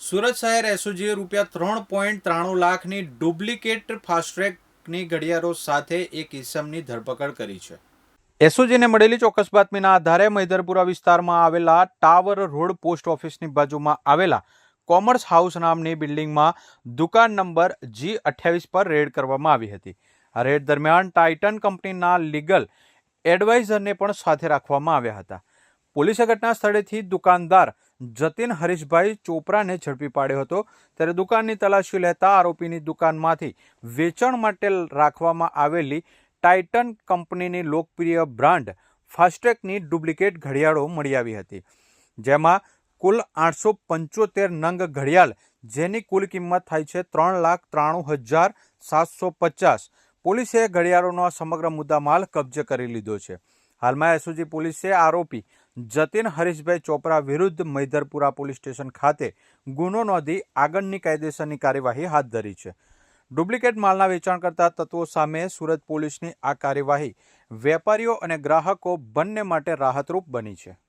સુરત શહેર એસઓજીએ રૂપિયા ત્રણ પોઈન્ટ ત્રાણું લાખની ડુપ્લિકેટ ફાસ્ટ્રેકની ઘડિયાળો સાથે એક ઇસમની ધરપકડ કરી છે. એસઓજીને મળેલી ચોક્કસ બાતમીના આધારે મૈદરપુરા વિસ્તારમાં આવેલા ટાવર રોડ પોસ્ટ ઓફિસની બાજુમાં આવેલા કોમર્સ હાઉસ નામની બિલ્ડિંગમાં દુકાન નંબર જી અઠ્યાવીસ પર રેડ કરવામાં આવી હતી. આ રેડ દરમિયાન ટાઇટન કંપનીના લીગલ એડવાઇઝરને પણ સાથે રાખવામાં આવ્યા હતા. પોલીસે ઘટના સ્થળેથી દુકાનદાર જતીન હરીશભાઈ ચોપરાને ઝડપી પાડ્યો હતો. ત્યારે દુકાનની તલાશી લેતા આરોપીની દુકાનમાંથી વેચાણ માટે રાખવામાં આવેલી ટાઇટન કંપનીની લોકપ્રિય બ્રાન્ડ ફાસ્ટ્રેકની ડુપ્લિકેટ ઘડિયાળો મળી આવી હતી. જેમાં કુલ આઠસો પંચોતેર નંગ ઘડિયાળ, જેની કુલ કિંમત થાય છે ત્રણ લાખ ત્રાણું હજાર સાતસો પચાસ. પોલીસે ઘડિયાળોનો સમગ્ર મુદ્દામાલ કબજે કરી લીધો છે. હાલમાં એસઓજી પોલીસે આરોપી જતીન હરીશભાઈ ચોપરા વિરુદ્ધ મૈધરપુરા પોલીસ સ્ટેશન ખાતે ગુનો નોંધી આગળની કાયદેસરની કાર્યવાહી હાથ ધરી છે. ડુપ્લિકેટ માલના વેચાણ કરતા તત્વો સામે સુરત પોલીસની આ કાર્યવાહી વેપારીઓ અને ગ્રાહકો બંને માટે રાહતરૂપ બની છે.